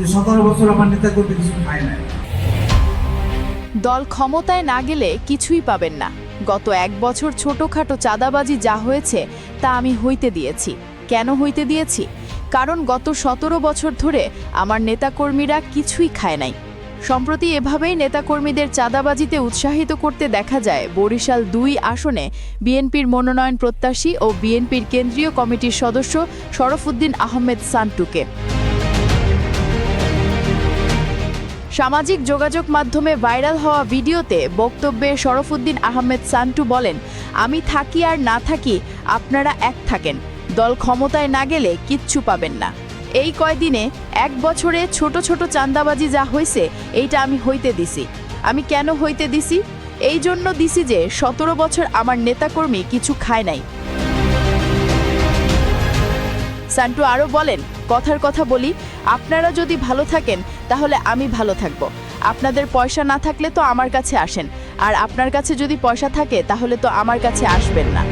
যে সতেরো বছর আমার কিছু নাই দল ক্ষমতায় না গেলে কিছুই পাবেন না। গত এক বছর ছোটখাটো চাঁদাবাজি যা হয়েছে তা আমি হইতে দিয়েছি। কেন হইতে দিয়েছি? কারণ গত সতেরো বছর ধরে আমার নেতাকর্মীরা কিছুই খায় নাই। সম্প্রতি এভাবেই নেতাকর্মীদের চাঁদাবাজিতে উৎসাহিত করতে দেখা যায়, বরিশাল দুই আসনে বিএনপির মনোনয়ন প্রত্যাশী ও বিএনপির কেন্দ্রীয় কমিটির সদস্য শরফুদ্দিন আহমেদ সান্টুকে। সামাজিক যোগাযোগ মাধ্যমে ভাইরাল হওয়া ভিডিওতে বক্তব্যে শরফুদ্দিন আহমেদ সান্টু বলেন, আমি থাকি আর না থাকি, আপনারা এক থাকেন। দল ক্ষমতায় না গেলে কিচ্ছু পাবেন না। এই কয়দিনে এক বছরে ছোট ছোট চান্দাবাজি যা হয়েছে এইটা আমি হইতে দিছি। আমি কেন হইতে দিছি? এই জন্য দিছি যে সতেরো বছর আমার নেতাকর্মী কিছু খায় নাই। সান্টু আরও বলেন, কথার কথা বলি, আপনারা যদি ভালো থাকেন, তাহলে আমি ভালো থাকব। আপনাদের পয়সা না থাকলে তো আমার কাছে আসেন, আর আপনার কাছে যদি পয়সা থাকে, তাহলে তো আমার কাছে আসবেন না।